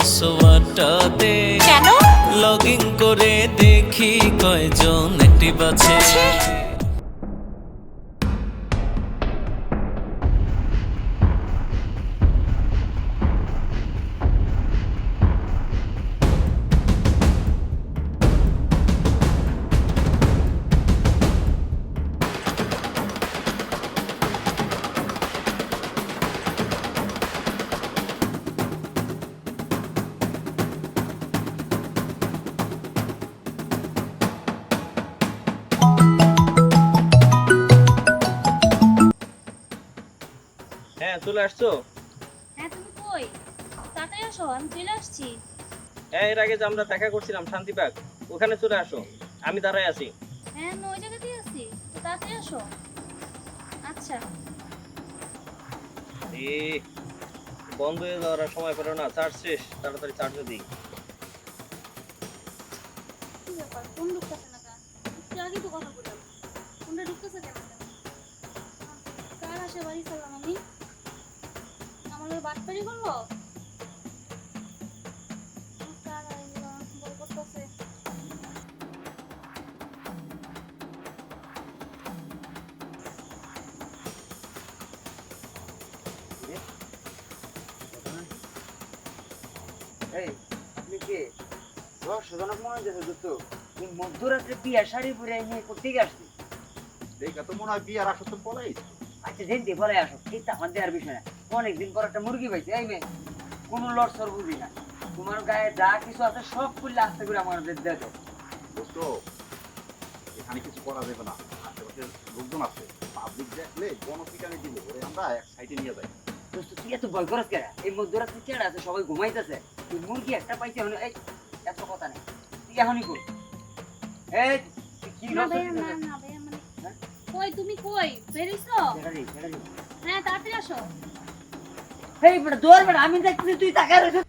পাসওয়ার্ডটা দে। কেন? Log in করে দেখি কয়জন অ্যাক্টিভ আছে। হ্যাঁ চলে আসছো? হ্যাঁ তুমি কই? তাড়াতাড়ি আসো আমি চলে আসছি। হ্যাঁ এর আগে যে আমরা দেখা করছিলাম শান্তিবাগ ওখানে চলে আসো। আমি দাঁড়ায় আছি। হ্যাঁ আমি ওই জায়গাতেই আছি। তো তাড়াতাড়ি আসো। আচ্ছা। এ বন্ধ হয়ে যাওয়ার আর সময় পেল না। চার্জ শেষ তাড়াতাড়ি চার্জে দিই। কি ব্যাপার? কোন ঢুকতেছে না কার? একটু আগে তো কথা বললাম। কোনটা ঢুকতেছে কেন? কার আসে বাড়ি? সালাম আমি বাটপাড়ি করল এই আপনি কে? রহস্যজনক মনে হচ্ছে দোস্ত তুমি মধ্যরাত্রে বিয়া শাড়ি পরে নিয়ে করতে আসছি দেখা তো মনে হয় বিয়ার আসর তো পলাই আচ্ছা যেতে বলে আসো তো আমার দেওয়ার বিষয় না। অনেকদিন পর একটা মুরগি পাইছে এই মেয়ে। কোনো লড়সর বুঝি না। তোমার গায়ে যা কিছু আছে সব করলে আস্তে করে আমার দাও। দোস্ত এখানে কিছু করা যাবে না। আশেপাশে লোকজন আছে। পাবলিক দেখলে গণপিটানি দিব। ওরে আমরা এক সাইডে নিয়ে যাই। দোস্ত তুই এত ভয় করস কেন? এই মধ্যরাত্রে কেডা আছে? সবাই ঘুমাইতেছে। তুই মুরগি একটা পাইছে মানে এই এত কথা নেই। তুই এখনই কর এই কি মানে হ্যাঁ? কই তুমি কই? বেরিয়েছো। হ্যাঁ তাড়াতাড়ি আসো। এই বেটা দৌড় বেটা আমি দেখতেছি তুই তাকায় রয়েছিস।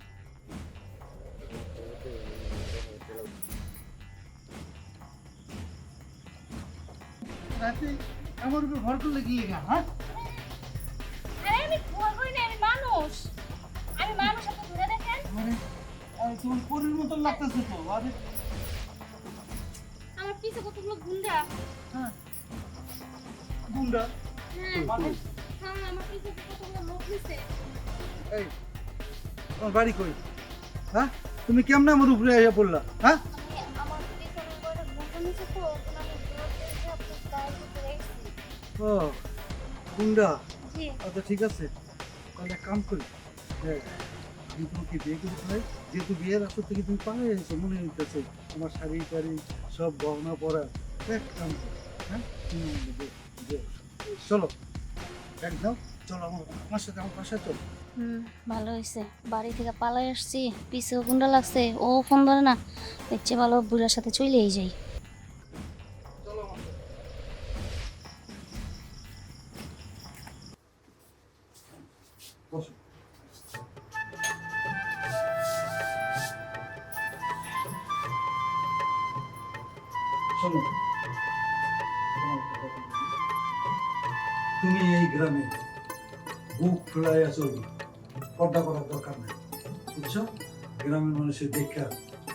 রাতে আমার উপর ভর করলে কি লেখা হ্যাঁ? আরে আমি করি না আমি মানুষ। আমি মানুষ আপনি ধরে দেখেন? মানে আহ, তোমার পরির মতন লাগতেছে তো আরে। আমার পিছে কতগুলো গুন্ডা। হ্যাঁ। গুন্ডা? হ্যাঁ? হ্যাঁ আমার পিছে কতগুলো লোক নিছে এই তোমার বাড়ি কই? হ্যাঁ? তুমি কেমনে আমার উপরে আইয়া পড়লা? হ্যাঁ? ও গুন্ডা। আচ্ছা ঠিক আছে। তাহলে এক কাম করি। আমি তোমাকে বিয়ে করে ফেলাই যেহেতু বিয়ের আসর থেকে তুমি পায়ে এসেছ মনে হইতেছে তোমার শাড়ি টাড়ি সব গহনা পরা। এক কাম করো হ্যাঁ? বিয়ে- বিয়ে করো। চলো আমার আমার সাথে আমার বাসায় চলো। হুম ভালো হয়েছে। বাড়ি থেকে পালাই আসছি পিছেও গুন্ডা লাগছে ও ফোন ধরে না দেখছে ভালো বুড়ার সাথে চলেই যাই। তুমি এই গ্রামে বুক ফুলাইয়া চলবে। পর্দা করার দরকার নাই। বুঝছ? গ্রামের মানুষের দেখা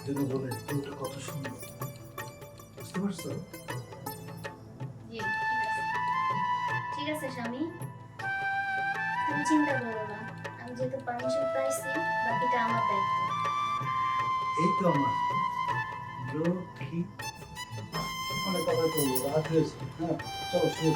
যেন বলে বউটা কত সুন্দর। বুঝতে পারছ? ঠিক আছে। স্বামী। তুমি চিন্তা করো না। আমি যেহেতু পারমিশন পাইছি বাকিটা আমার দায়িত্ব। এই তো আমার। লক্ষ্মী। অনেক কথা বলব রাত হয়েছে। হ্যাঁ চলো পড়ি।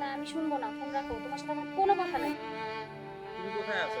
না, আমি শুনব না। ফোন রাখো, তোমার সাথে আমার কোনো কথা নাই। তুমি কোথায় আছো?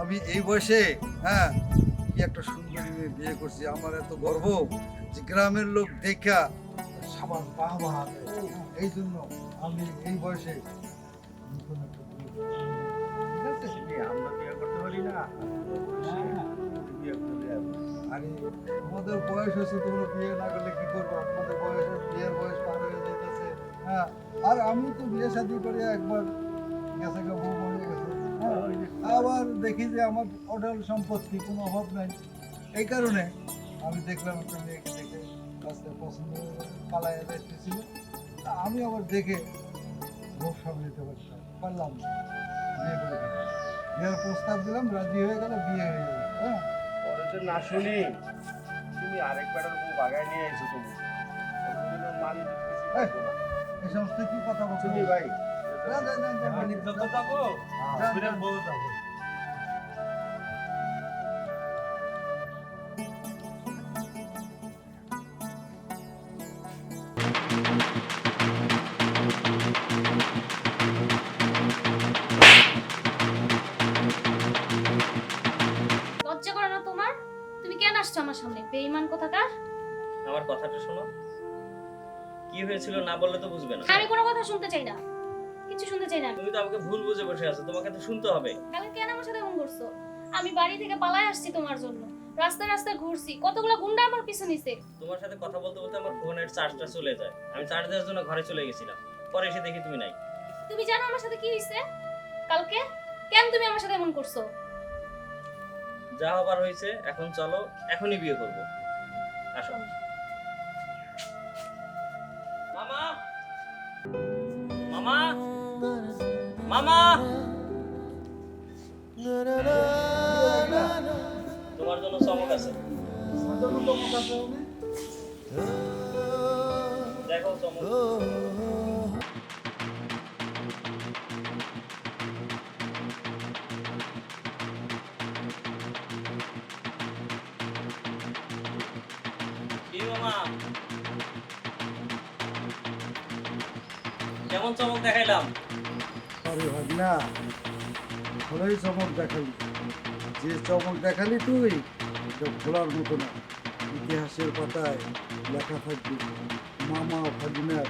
আমি এই বয়সে হ্যাঁ কি একটা সুন্দরী মেয়ে বিয়ে করছি আমার এত গর্ব যে গ্রামের লোক দেখা সাবান বাহ বাহ এই জন্য আমি এই বয়সে আমরা বিয়া করতে পারি না। আরে তোমাদের বয়স হয়েছে তোমরা বিয়ে না করলে কি করব? তোমাদের বয়স বিয়ের বয়স পার হয়ে হ্যাঁ। আর আমি তো বিয়ে শাদি করে একবার গেছে গা বউ মরে গেছে। আবার দেখি যে আমার অডাল সম্পত্তি কোনো অভাব নাই। এই কারণে আমি দেখলাম একটা মেয়েকে দেখে রাস্তায় পছন্দ যাইতেছিল। তা আমি আবার দেখে লোক সামলাতে পারতাম পারলাম বিয়ে করে বিয়ের প্রস্তাব দিলাম রাজি হয়ে গেল বিয়ে হয়ে গেল হ্যাঁ? না শুনি তুমি আরেক বেটার বউ বাগায় নিয়ে আইছো তুমি। এই সমস্ত কি কথা বলছো? ভাই। লজ্জা করে না তোমার? তুমি কেন আসছো আমার সামনে? বেঈমান কোথাকার? আমার কথাটা শোনো। কি হয়েছিল না বললে তো বুঝবে না। আমি কোনো কথা শুনতে চাই না। কিছু শুনতে চাই না। তুমি তো আমাকে ভুল বুঝে বসে আছো তোমাকে তো শুনতে হবে। কালকে কেন আমার সাথে এমন করছ? আমি বাড়ি থেকে পালায় আসছি তোমার জন্য। রাস্তায় রাস্তায় ঘুরছি। কতগুলো গুন্ডা আমার পিছু নিছে। তোমার সাথে কথা বলতে বলতে আমার ফোনের চার্জটা চলে যায়। আমি চার্জ দেওয়ার জন্য ঘরে চলে গেছিলাম। পরে এসে দেখি তুমি নাই। তুমি জানো আমার সাথে কি হয়েছে কালকে? কেন তুমি আমার সাথে এমন করছ? যা হবার হয়েছে এখন চলো এখনই বিয়ে করব। আসো। মামা! মামা! মামা। তোমার জন্য চমক আছে। দেখো চমক। কেমন চমক দেখাইলাম? আরে ভাগনা খোলাই চমক দেখালি। যে চমক দেখালি তুই, এটা খোলার মতো না। ইতিহাসের পাতায় লেখা থাকবে, মামা ভাগিনার